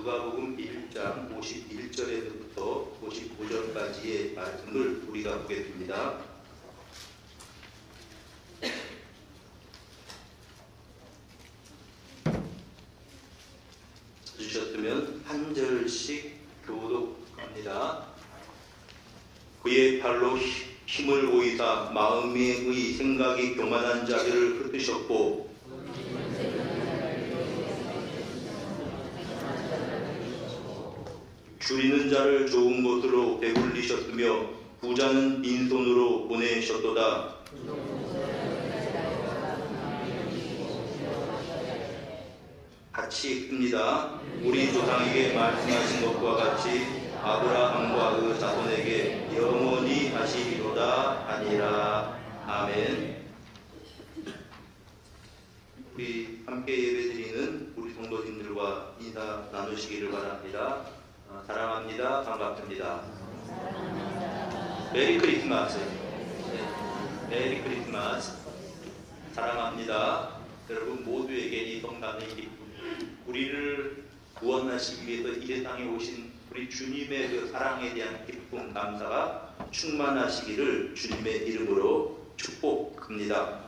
누가복음 1장 51절에서부터 55절까지의 말씀을 우리가 보겠습니다. 주셨으면 한 절씩 교독합니다. 그의 히- 힘을 보이사 마음의 생각이 교만한 자들을 흩으셨고 줄이는 자를 좋은 곳으로 배불리셨으며 부자는 빈손으로 보내셨도다. 같이 읽습니다. 우리 조상에게 말씀하신 것과 같이 아브라함과 그 자손에게 영원히 하시리로다 아니라 아멘. 우리 함께 예배드리는 우리 성도님들과 인사 나누시기를 바랍니다. 어, 사랑합니다. 반갑습니다. 메리 크리스마스. 네, 메리 크리스마스. 사랑합니다. 여러분 모두에게 이 성탄의 기쁨, 우리를 구원하시기 위해서 이 세상에 오신 우리 주님의 그 사랑에 대한 기쁨, 감사가 충만하시기를 주님의 이름으로 축복합니다.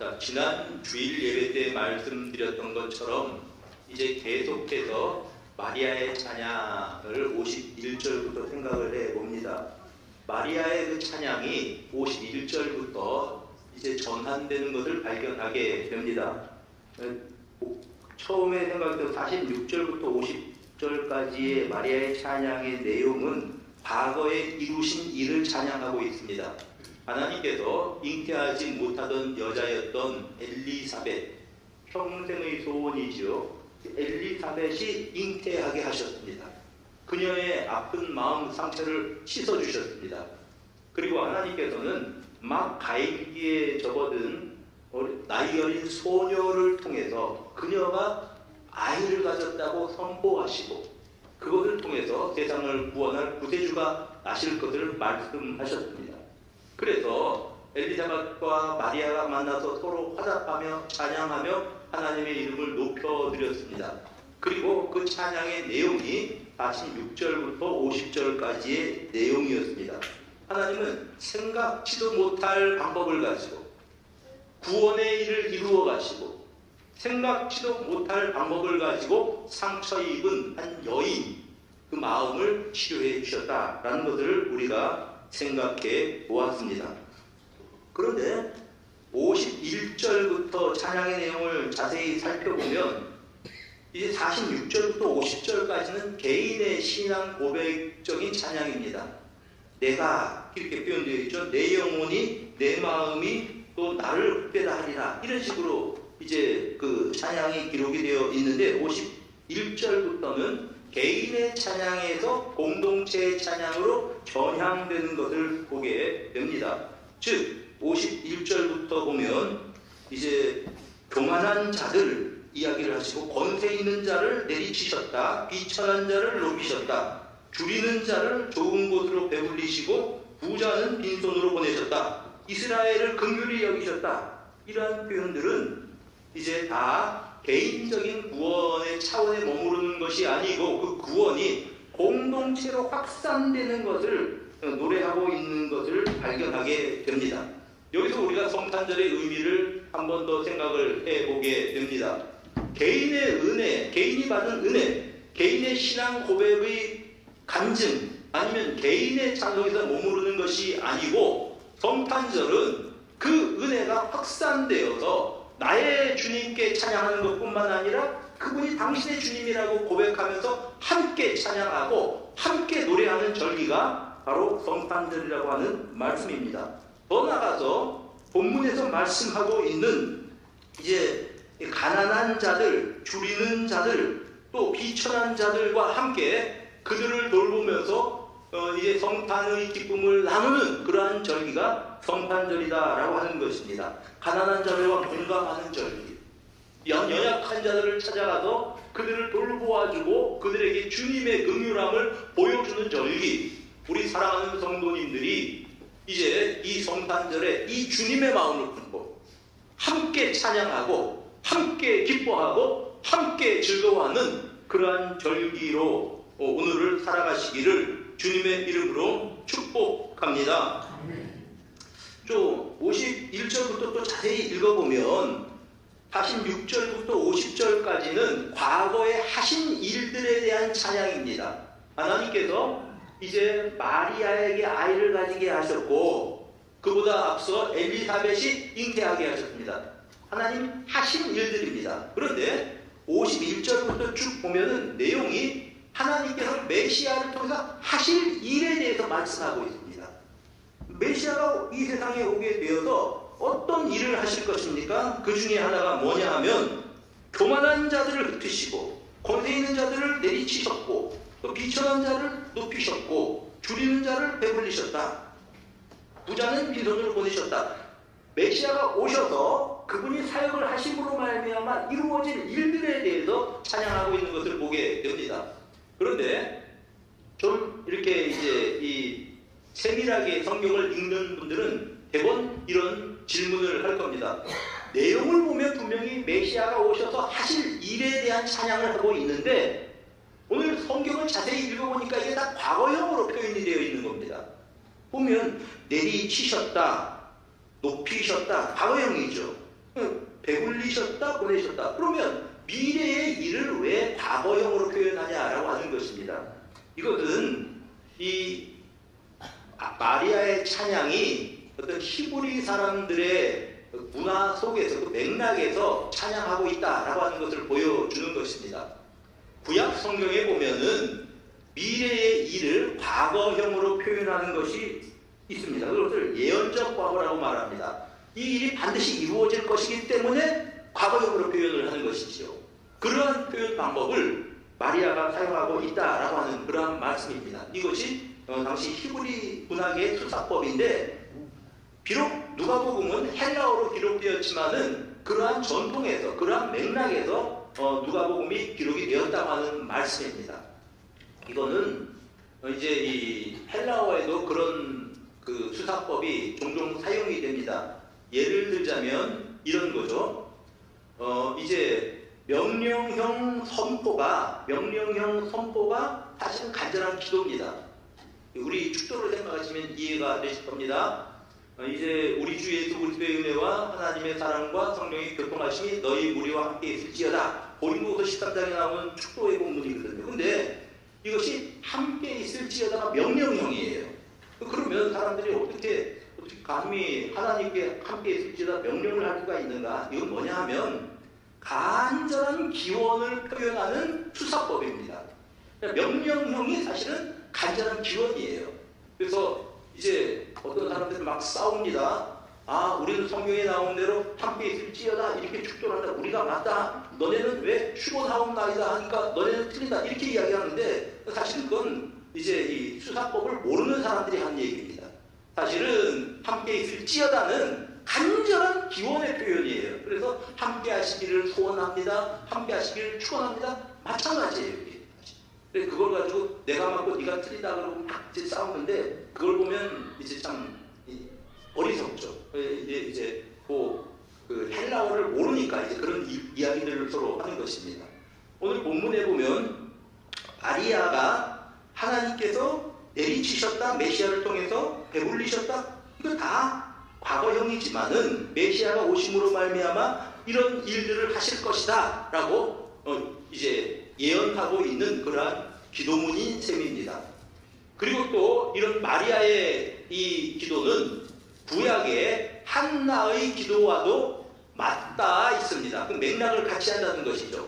자, 지난 주일 예배 때 말씀드렸던 것처럼 이제 계속해서 마리아의 찬양을 51절부터 생각을 해 봅니다. 마리아의 그 찬양이 51절부터 이제 전환되는 것을 발견하게 됩니다. 어, 처음에 생각했던 46절부터 50절까지의 마리아의 찬양의 내용은 과거에 이루신 일을 찬양하고 있습니다. 하나님께서 잉태하지 못하던 여자였던 엘리사벳, 평생의 소원이지요. 엘리사벳이 잉태하게 하셨습니다. 그녀의 아픈 마음 상처를 씻어주셨습니다. 그리고 하나님께서는 막 가임기에 접어든 나이 어린 소녀를 통해서 그녀가 아이를 가졌다고 선포하시고 그것을 통해서 세상을 구원할 구세주가 나실 것을 말씀하셨습니다. 그래서 엘리자벳과 마리아가 만나서 서로 화답하며 찬양하며 하나님의 이름을 높여드렸습니다. 그리고 그 찬양의 내용이 46절부터 50절까지의 내용이었습니다. 하나님은 생각지도 못할 방법을 가지고 구원의 일을 이루어 가시고 생각지도 못할 방법을 가지고 상처 입은 한 여인 그 마음을 치료해 주셨다라는 것을 우리가 생각해 보았습니다. 그런데 51절부터 찬양의 내용을 자세히 살펴보면 이제 46절부터 50절까지는 개인의 신앙 고백적인 찬양입니다. 내가 이렇게 표현되어 있죠. 내 영혼이 내 마음이 또 나를 흑대다 하리라 이런 식으로 이제 그 찬양이 기록이 되어 있는데 51절부터는 개인의 찬양에서 공동체의 찬양으로 전향되는 것을 보게 됩니다. 즉 51절부터 보면 이제 교만한 자들 이야기를 하시고 권세 있는 자를 내리치셨다 비천한 자를 높이셨다 줄이는 자를 좋은 곳으로 배불리시고 부자는 빈손으로 보내셨다 이스라엘을 긍휼히 여기셨다 이러한 표현들은 이제 다 개인적인 구원의 차원에 머무르는 것이 아니고 그 구원이 공동체로 확산되는 것을 노래하고 있는 것을 발견하게 됩니다. 여기서 우리가 성탄절의 의미를 한 번 더 생각을 해보게 됩니다. 개인의 은혜, 개인이 받은 은혜, 개인의 신앙 고백의 간증, 아니면 개인의 찬송에서 머무르는 것이 아니고 성탄절은 그 은혜가 확산되어서 나의 주님께 찬양하는 것뿐만 아니라 그분이 당신의 주님이라고 고백하면서 함께 찬양하고 함께 노래하는 절기가 바로 성탄절이라고 하는 말씀입니다. 더 나아가서 본문에서 말씀하고 있는 이제 가난한 자들, 줄이는 자들, 또 비천한 자들과 함께 그들을 돌보면서 어, 이제 성탄의 기쁨을 나누는 그러한 절기가 성탄절이다라고 하는 것입니다. 가난한 자들과 공감하는 절기, 연 연약한 자들을 찾아가서 그들을 돌보아주고 그들에게 주님의 긍휼함을 보여주는 절기. 우리 사랑하는 성도님들이 이제 이 성탄절에 이 주님의 마음을 품고 함께 찬양하고 함께 기뻐하고 함께 즐거워하는 그러한 절기로 어, 오늘을 살아가시기를 주님의 이름으로 축복합니다. 좀 51절부터 또 자세히 읽어보면 46절부터 50절까지는 과거에 하신 일들에 대한 찬양입니다. 하나님께서 이제 마리아에게 아이를 가지게 하셨고 그보다 앞서 엘리사벳이 잉태하게 하셨습니다. 하나님 하신 일들입니다. 그런데 51절부터 쭉 보면은 내용이 하나님께서 메시아를 통해서 하실 일에 대해서 말씀하고 있습니다. 메시아가 이 세상에 오게 되어서 어떤 일을 하실 것입니까? 그 중에 하나가 뭐냐 하면 교만한 자들을 흩으시고 권세 있는 자들을 내리치셨고 또 비천한 자를 높이셨고 줄이는 자를 배불리셨다. 부자는 빈손으로 보내셨다. 메시아가 오셔서 그분이 사역을 하심으로 말미암아 이루어진 일들에 대해서 찬양하고 있는 것을 보게 됩니다. 그런데 좀 이렇게 이제 이 세밀하게 성경을 읽는 분들은 대번 이런 질문을 할 겁니다. 내용을 보면 분명히 메시아가 오셔서 하실 일에 대한 찬양을 하고 있는데 오늘 성경을 자세히 읽어보니까 이게 다 과거형으로 표현이 되어 있는 겁니다. 보면 내리치셨다, 높이셨다, 과거형이죠. 배불리셨다, 보내셨다. 그러면 미래의 일을 왜 과거형으로 표현하냐라고 하는 것입니다. 이것은 이 마리아의 찬양이 어떤 히브리 사람들의 문화 속에서 그 맥락에서 찬양하고 있다라고 하는 것을 보여주는 것입니다. 구약 성경에 보면은 미래의 일을 과거형으로 표현하는 것이 있습니다. 그것을 예언적 과거라고 말합니다. 이 일이 반드시 이루어질 것이기 때문에 과거형으로 표현을 하는 것이지요. 그러한 표현 방법을 마리아가 사용하고 있다라고 하는 그러한 말씀입니다. 이것이 어, 당시 히브리 문학의 수사법인데 비록 누가복음은 헬라어로 기록되었지만은 그러한 전통에서 그러한 맥락에서 어, 누가복음이 기록이 되었다고 하는 말씀입니다. 이거는 어, 이제 이 헬라어에도 그런 그 수사법이 종종 사용이 됩니다. 예를 들자면 이런 거죠. 어, 이제 명령형 선포가 명령형 선포가 사실은 간절한 기도입니다. 우리 축도를 생각하시면 이해가 되실 겁니다. 어, 이제 우리 주 예수 그리스도의 은혜와 하나님의 사랑과 성령의 교통하심이 너희 무리와 함께 있을지어다. 고린도서 13장에 나오는 축도의 본문이거든요. 근데 이것이 함께 있을지어다가 명령형이에요. 그러면 사람들이 어떻게 어떻게 감히 하나님께 함께 있을지어다 명령을 할 수가 있는가? 이건 뭐냐 하면 간절한 기원을 표현하는 수사법입니다. 명령형이 사실은 간절한 기원이에요. 그래서 이제 어떤 사람들은 막 싸웁니다. 아, 우리는 성경에 나온 대로 함께 있을지어다 이렇게 축도한다. 우리가 맞다. 너네는 왜 휴고사옵나이다 하니까 너네는 틀리다 이렇게 이야기하는데 사실 그건 이제 이 수사법을 모르는 사람들이 한 얘기입니다. 사실은 함께 있을지어다는 간절한 기원의 표현이에요. 그래서 함께 하시기를 소원합니다. 함께 하시기를 축원합니다. 마찬가지예요. 그래서 그걸 가지고 내가 맞고 네가 틀리다 그러고 막 이제 싸우는데 그걸 보면 이제 참 어리석죠. 이제 이제 그 헬라어를 모르니까 이제 그런 이, 이야기들을 서로 하는 것입니다. 오늘 본문에 보면 마리아가 하나님께서 내리치셨다 메시아를 통해서 배불리셨다 이거 다 과거형이지만은 메시아가 오심으로 말미암아 이런 일들을 하실 것이다 라고 어, 이제 예언하고 있는 그러한 기도문인 셈입니다. 그리고 또 이런 마리아의 이 기도는 구약의 한나의 기도와도 맞닿아 있습니다. 그 맥락을 같이 한다는 것이죠.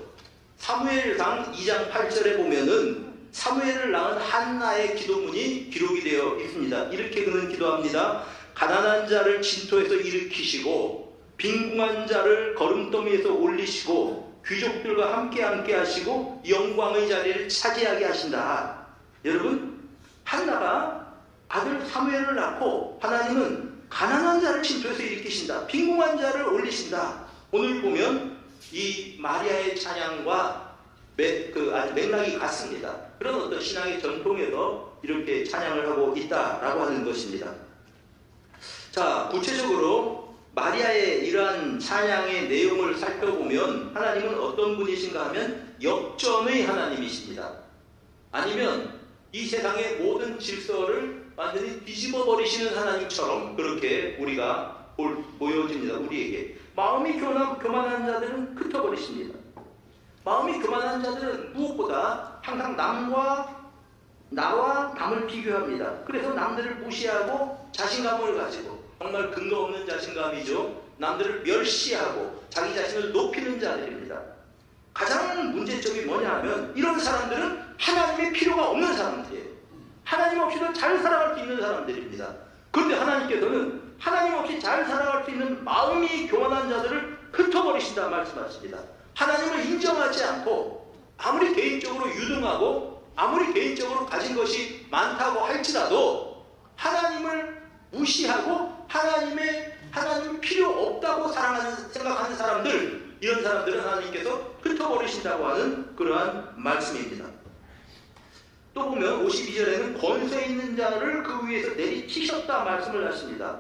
사무엘상 2장 8절에 보면은 사무엘을 낳은 한나의 기도문이 기록이 되어 있습니다. 이렇게 그는 기도합니다. 가난한 자를 진토에서 일으키시고 빈궁한 자를 걸음더미에서 올리시고 귀족들과 함께 함께 하시고 영광의 자리를 차지하게 하신다. 여러분 한나가 아들 사무엘을 낳고 하나님은 가난한 자를 진토에서 일으키신다. 빈궁한 자를 올리신다. 오늘 보면 이 마리아의 찬양과 맥, 그 아주 맥락이 같습니다. 그런 어떤 신앙의 전통에서 이렇게 찬양을 하고 있다라고 하는 것입니다. 자, 구체적으로 마리아의 이러한 찬양의 내용을 살펴보면 하나님은 어떤 분이신가 하면 역전의 하나님이십니다. 아니면 이 세상의 모든 질서를 완전히 뒤집어 버리시는 하나님처럼 그렇게 우리가 볼- 보여집니다. 우리에게 마음이 교만, 교만한 자들은 흩어버리십니다. 마음이 교만한 자들은 무엇보다 항상 남과 나와 남을 비교합니다. 그래서 남들을 무시하고 자신감을 가지고 정말 근거 없는 자신감이죠. 남들을 멸시하고 자기 자신을 높이는 자들입니다. 가장 문제점이 뭐냐 하면 이런 사람들은 하나님의 필요가 없는 사람들이에요. 하나님 없이도 잘 살아갈 수 있는 사람들입니다. 그런데 하나님께서는 하나님 없이 잘 살아갈 수 있는 마음이 교만한 자들을 흩어버리신다 말씀하십니다. 하나님을 인정하지 않고 아무리 개인적으로 유능하고 아무리 개인적으로 가진 것이 많다고 할지라도 하나님을 무시하고 하나님의 하나님 필요 없다고 사랑하는 생각하는 사람들 이런 사람들은 하나님께서 흩어버리신다고 하는 그러한 말씀입니다. 또 보면 52절에는 권세 있는 자를 그 위에서 내리치셨다 말씀을 하십니다.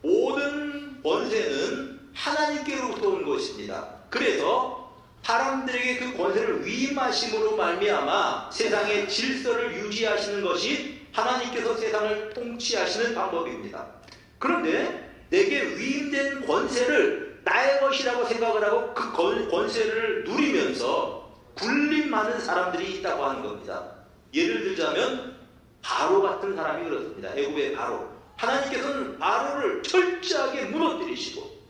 모든 권세는 하나님께로부터 온 것입니다. 그래서 사람들에게 그 권세를 위임하심으로 말미암아 세상의 질서를 유지하시는 것이 하나님께서 세상을 통치하시는 방법입니다. 그런데 내게 위임된 권세를 나의 것이라고 생각을 하고 그 권- 권세를 누리면서 굴림하는 사람들이 있다고 하는 겁니다. 예를 들자면 바로 같은 사람이 그렇습니다. 애굽의 바로. 하나님께서는 바로를 철저하게 무너뜨리시고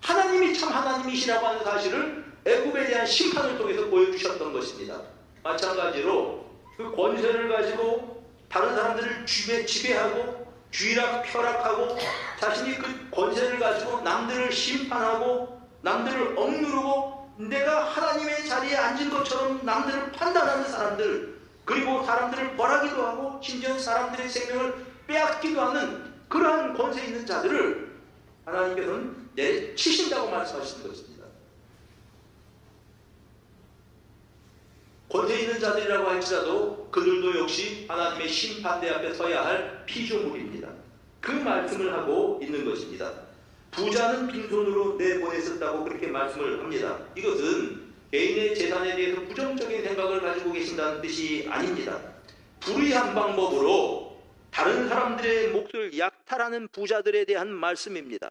하나님이 참 하나님이시라고 하는 사실을 애굽에 대한 심판을 통해서 보여주셨던 것입니다. 마찬가지로 그 권세를 가지고 다른 사람들을 지배, 지배하고 쥐락 펴락하고 자신이 그 권세를 가지고 남들을 심판하고 남들을 억누르고 내가 하나님의 자리에 앉은 것처럼 남들을 판단하는 사람들 그리고 사람들을 벌하기도 하고 심지어 사람들의 생명을 빼앗기도 하는 그러한 권세 있는 자들을 하나님께서는 내치신다고 말씀하시는 것입니다. 권세 있는 자들이라고 할지라도 그들도 역시 하나님의 심판대 앞에 서야 할 피조물입니다. 그 말씀을 하고 있는 것입니다. 부자는 빈손으로 내보냈었다고 그렇게 말씀을 합니다. 이것은 개인의 재산에 대해서 부정적인 생각을 가지고 계신다는 뜻이 아닙니다. 불의한 방법으로 다른 사람들의 몫을 약탈하는 부자들에 대한 말씀입니다.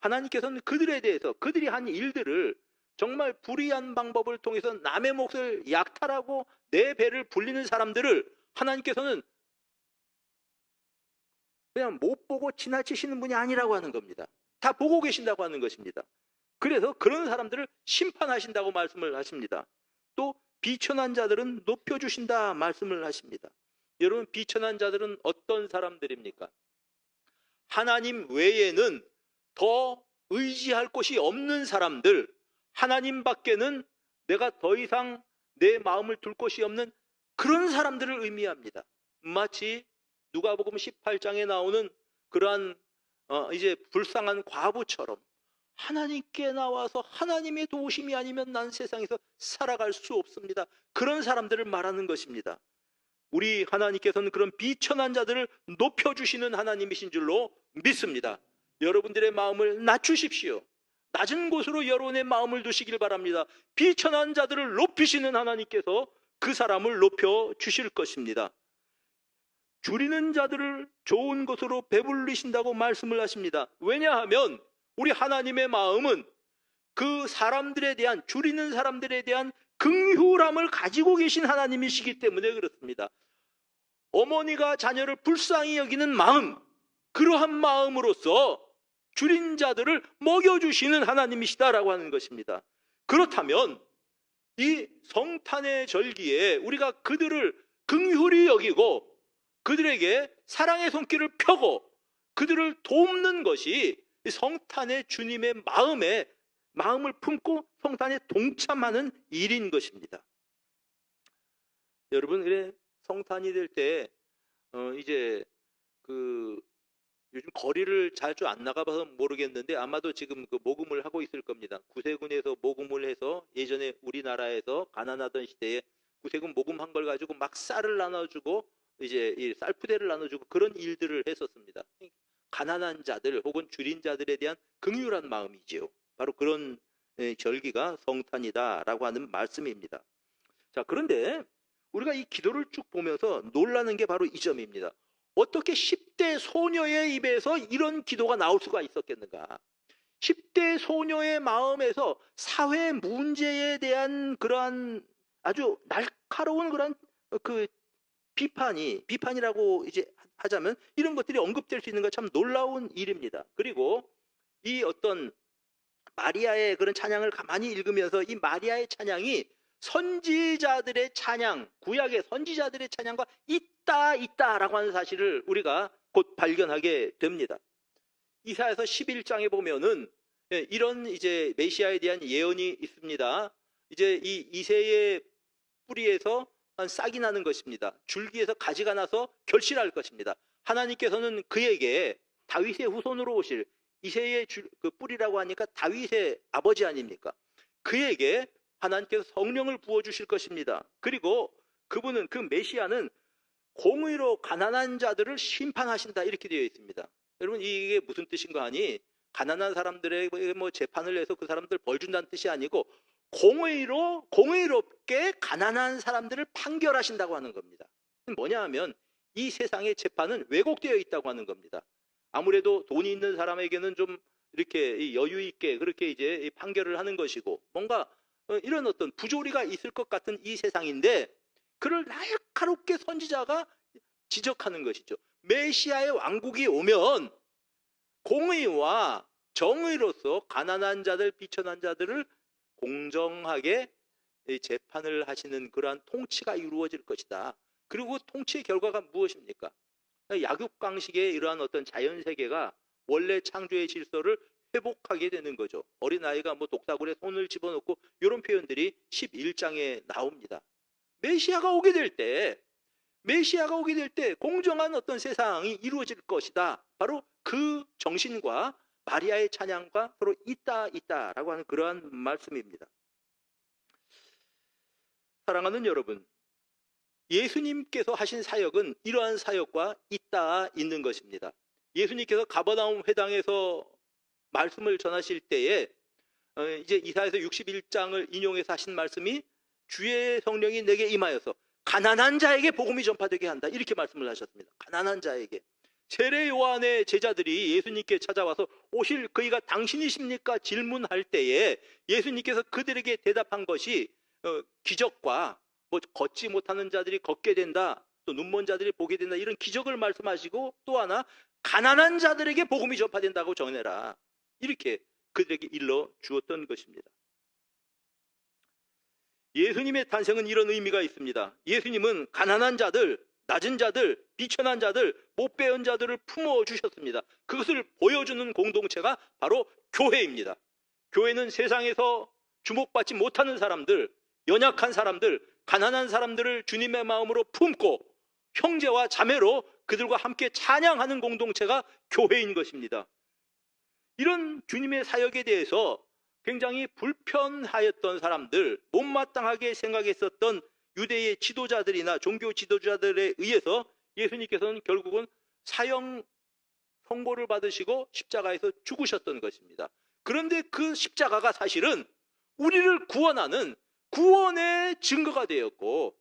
하나님께서는 그들에 대해서 그들이 한 일들을 정말 불의한 방법을 통해서 남의 몫을 약탈하고 내 배를 불리는 사람들을 하나님께서는 그냥 못 보고 지나치시는 분이 아니라고 하는 겁니다. 다 보고 계신다고 하는 것입니다. 그래서 그런 사람들을 심판하신다고 말씀을 하십니다. 또 비천한 자들은 높여주신다 말씀을 하십니다. 여러분 비천한 자들은 어떤 사람들입니까? 하나님 외에는 더 의지할 곳이 없는 사람들, 하나님 밖에는 내가 더 이상 내 마음을 둘 곳이 없는 그런 사람들을 의미합니다. 마치 누가복음 18장에 나오는 그러한 어, 이제 불쌍한 과부처럼 하나님께 나와서 하나님의 도우심이 아니면 난 세상에서 살아갈 수 없습니다. 그런 사람들을 말하는 것입니다. 우리 하나님께서는 그런 비천한 자들을 높여주시는 하나님이신 줄로 믿습니다. 여러분들의 마음을 낮추십시오. 낮은 곳으로 여러분의 마음을 두시길 바랍니다. 비천한 자들을 높이시는 하나님께서 그 사람을 높여 주실 것입니다. 줄이는 자들을 좋은 것으로 배불리신다고 말씀을 하십니다. 왜냐하면 우리 하나님의 마음은 그 사람들에 대한 줄이는 사람들에 대한 긍휼함을 가지고 계신 하나님이시기 때문에 그렇습니다. 어머니가 자녀를 불쌍히 여기는 마음, 그러한 마음으로서 줄인 자들을 먹여주시는 하나님이시다라고 하는 것입니다. 그렇다면 이 성탄의 절기에 우리가 그들을 긍휼히 여기고 그들에게 사랑의 손길을 펴고 그들을 돕는 것이 이 성탄의 주님의 마음에 마음을 품고 성탄에 동참하는 일인 것입니다. 여러분, 그래 성탄이 될 때 어, 이제 그 요즘 거리를 자주 안 나가봐서 모르겠는데 아마도 지금 그 모금을 하고 있을 겁니다. 구세군에서 모금을 해서 예전에 우리나라에서 가난하던 시대에 구세군 모금한 걸 가지고 막 쌀을 나눠주고 이제 이 쌀푸대를 나눠주고 그런 일들을 했었습니다. 가난한 자들 혹은 줄인 자들에 대한 긍휼한 마음이지요. 바로 그런 예, 절기가 성탄이다라고 하는 말씀입니다. 자, 그런데 우리가 이 기도를 쭉 보면서 놀라는 게 바로 이 점입니다. 어떻게 10대 소녀의 입에서 이런 기도가 나올 수가 있었겠는가? 10대 소녀의 마음에서 사회 문제에 대한 그러한 아주 날카로운 그런 그 비판이 비판이라고 이제 하자면 이런 것들이 언급될 수 있는 건 참 놀라운 일입니다. 그리고 이 어떤 마리아의 그런 찬양을 가만히 읽으면서 이 마리아의 찬양이 선지자들의 찬양, 구약의 선지자들의 찬양과 있다 있다라고 하는 사실을 우리가 곧 발견하게 됩니다. 이사에서 11장에 보면은 예, 이런 이제 메시아에 대한 예언이 있습니다. 이제 이 이세의 뿌리에서 한 싹이 나는 것입니다. 줄기에서 가지가 나서 결실할 것입니다. 하나님께서는 그에게 다윗의 후손으로 오실 이세의 줄, 그 뿌리라고 하니까 다윗의 아버지 아닙니까? 그에게 하나님께서 성령을 부어 주실 것입니다. 그리고 그분은 그 메시아는 공의로 가난한 자들을 심판하신다 이렇게 되어 있습니다. 여러분 이게 무슨 뜻인가 하니 가난한 사람들에게 뭐 재판을 해서 그 사람들 벌 준다는 뜻이 아니고 공의로 공의롭게 가난한 사람들을 판결하신다고 하는 겁니다. 뭐냐 하면 이 세상의 재판은 왜곡되어 있다고 하는 겁니다. 아무래도 돈이 있는 사람에게는 좀 이렇게 여유 있게 그렇게 이제 판결을 하는 것이고 뭔가 어, 이런 어떤 부조리가 있을 것 같은 이 세상인데 그를 날카롭게 선지자가 지적하는 것이죠. 메시아의 왕국이 오면 공의와 정의로서 가난한 자들, 비천한 자들을 공정하게 재판을 하시는 그러한 통치가 이루어질 것이다. 그리고 통치의 결과가 무엇입니까? 약육강식의 이러한 어떤 자연 세계가 원래 창조의 질서를 회복하게 되는 거죠. 어린아이가 뭐 독사굴에 손을 집어넣고 이런 표현들이 11장에 나옵니다. 메시아가 오게 될 때, 메시아가 오게 될 때 공정한 어떤 세상이 이루어질 것이다. 바로 그 정신과 마리아의 찬양과 서로 있다 있다라고 하는 그러한 말씀입니다. 사랑하는 여러분, 예수님께서 하신 사역은 이러한 사역과 있다 있는 것입니다. 예수님께서 가버나움 회당에서 말씀을 전하실 때에 어, 이제 이사에서 61장을 인용해서 하신 말씀이 주의 성령이 내게 임하여서 가난한 자에게 복음이 전파되게 한다 이렇게 말씀을 하셨습니다. 가난한 자에게 세례 요한의 제자들이 예수님께 찾아와서 오실 그이가 당신이십니까 질문할 때에 예수님께서 그들에게 대답한 것이 어, 기적과 뭐 걷지 못하는 자들이 걷게 된다 또 눈먼 자들이 보게 된다 이런 기적을 말씀하시고 또 하나 가난한 자들에게 복음이 전파된다고 전해라 이렇게 그들에게 일러 주었던 것입니다. 예수님의 탄생은 이런 의미가 있습니다. 예수님은 가난한 자들, 낮은 자들, 비천한 자들, 못 배운 자들을 품어 주셨습니다. 그것을 보여주는 공동체가 바로 교회입니다. 교회는 세상에서 주목받지 못하는 사람들, 연약한 사람들, 가난한 사람들을 주님의 마음으로 품고 형제와 자매로 그들과 함께 찬양하는 공동체가 교회인 것입니다. 이런 주님의 사역에 대해서 굉장히 불편하였던 사람들, 못마땅하게 생각했었던 유대의 지도자들이나 종교 지도자들에 의해서 예수님께서는 결국은 사형 선고를 받으시고 십자가에서 죽으셨던 것입니다. 그런데 그 십자가가 사실은 우리를 구원하는 구원의 증거가 되었고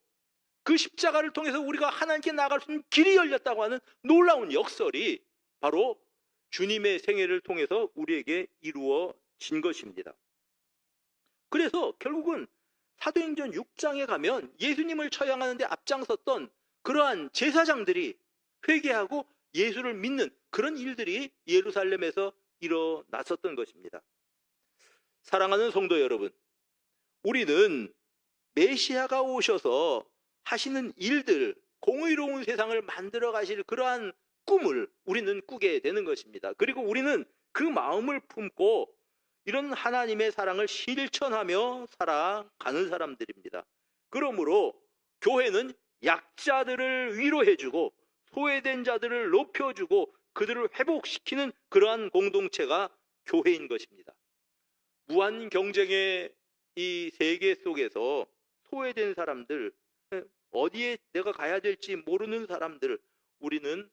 그 십자가를 통해서 우리가 하나님께 나갈 수 있는 길이 열렸다고 하는 놀라운 역설이 바로 주님의 생애를 통해서 우리에게 이루어진 것입니다. 그래서 결국은 사도행전 6장에 가면 예수님을 처형하는데 앞장섰던 그러한 제사장들이 회개하고 예수를 믿는 그런 일들이 예루살렘에서 일어났었던 것입니다. 사랑하는 성도 여러분, 우리는 메시아가 오셔서 하시는 일들, 공의로운 세상을 만들어 가실 그러한 꿈을 우리는 꾸게 되는 것입니다. 그리고 우리는 그 마음을 품고 이런 하나님의 사랑을 실천하며 살아가는 사람들입니다. 그러므로 교회는 약자들을 위로해주고 소외된 자들을 높여주고 그들을 회복시키는 그러한 공동체가 교회인 것입니다. 무한 경쟁의 이 세계 속에서 소외된 사람들, 어디에 내가 가야 될지 모르는 사람들, 우리는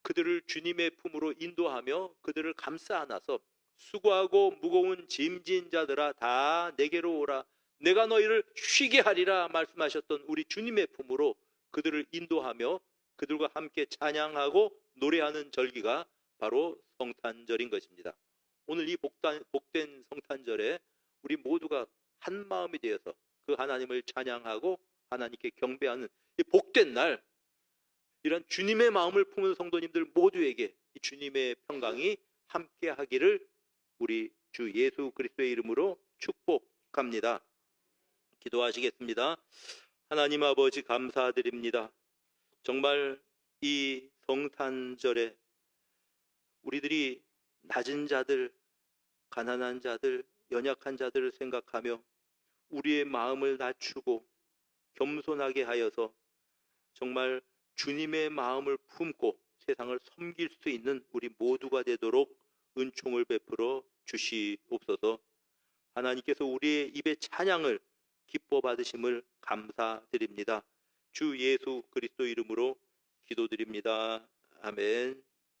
그들을 주님의 품으로 인도하며 그들을 감싸 안아서 수고하고 무거운 짐진 자들아 다 내게로 오라 내가 너희를 쉬게 하리라 말씀하셨던 우리 주님의 품으로 그들을 인도하며 그들과 함께 찬양하고 노래하는 절기가 바로 성탄절인 것입니다. 오늘 이 복단, 복된 성탄절에 우리 모두가 한 마음이 되어서 그 하나님을 찬양하고 하나님께 경배하는 이 복된 날 이런 주님의 마음을 품은 성도님들 모두에게 이 주님의 평강이 함께 하기를 우리 주 예수 그리스도의 이름으로 축복합니다. 기도하시겠습니다. 하나님 아버지 감사드립니다. 정말 이 성탄절에 우리들이 낮은 자들, 가난한 자들, 연약한 자들을 생각하며 우리의 마음을 낮추고 겸손하게 하여서 정말 주님의 마음을 품고 세상을 섬길 수 있는 우리 모두가 되도록 은총을 베풀어 주시옵소서. 하나님께서 우리의 입의 찬양을 기뻐 받으심을 감사드립니다. 주 예수 그리스도 이름으로 기도드립니다. 아멘.